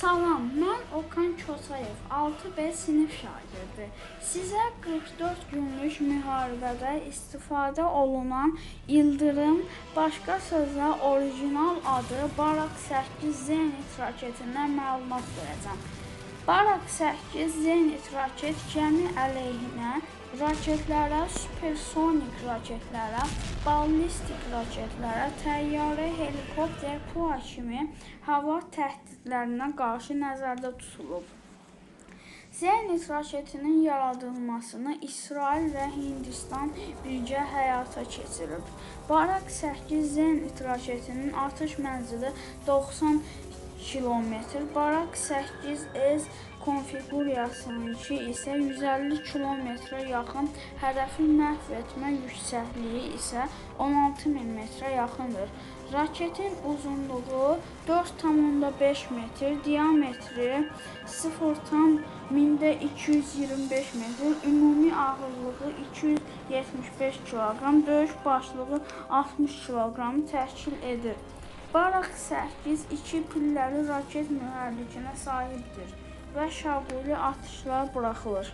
Salam, mən Okan Kosayev, 6B sinif şagirdi. Sizə 44 günlük müharibədə istifadə olunan ildırım, başqa sözlə orijinal adı Barak 8 Zenit raketindən məlumat verəcəm. Barak 8 Zenit raket gəmi əleyhinə raketlərə, supersonik raketlərə, ballistik raketlərə, təyyarə, helikopter, PUA kimi hava təhdidlərinə qarşı nəzərdə tutulub. Zenit raketinin yaradılmasını İsrail və Hindistan birgə həyata keçirib. Barak 8 Zenit raketinin atış mənzili 90 kilometr, Barak 8S konfiqurasiyasınınki isə 150 kilometrə yaxın, hədəfi məhv etmə yüksəkliyi isə 16000 metrə yaxındır. Raketin uzunluğu 4,5 metr, diametri 0,225 metr, ümumi ağırlığı 275 kiloqram, döyüş başlığı 60 kiloqram təşkil edir. Barak 8 2 pilləli raket mühərrikinə sahibdir və şaquli atışlar buraxılır.